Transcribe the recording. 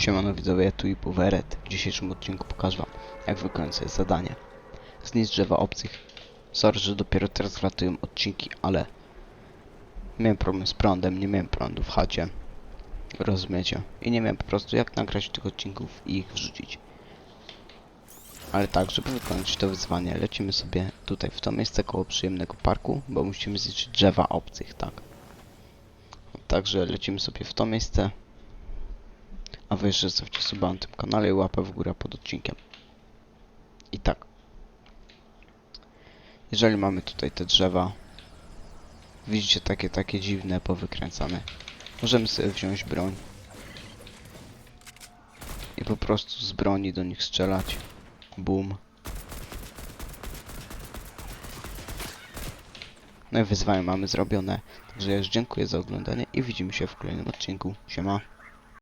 Siemano widzowie, tu i Puweret. W dzisiejszym odcinku pokażę wam, jak wykonać sobie zadanie. Zniszcz drzewa obcych. Sorry, że dopiero teraz latują odcinki, ale... Miałem problem z prądem, nie miałem prądu w chacie. Rozumiecie? I nie miałem po prostu jak nagrać tych odcinków i ich wrzucić. Ale tak, żeby wykonać to wyzwanie, lecimy sobie tutaj w to miejsce koło przyjemnego parku, bo musimy zniszczyć drzewa obcych, tak. Także lecimy sobie w to miejsce. A wy jeszcze zostawcie suba na tym kanale i łapę w górę pod odcinkiem. I tak. Jeżeli mamy tutaj te drzewa, widzicie takie, takie dziwne, powykręcane, możemy sobie wziąć broń i po prostu z broni do nich strzelać. Boom. No i wyzwanie mamy zrobione. Także ja już dziękuję za oglądanie i widzimy się w kolejnym odcinku. Siema.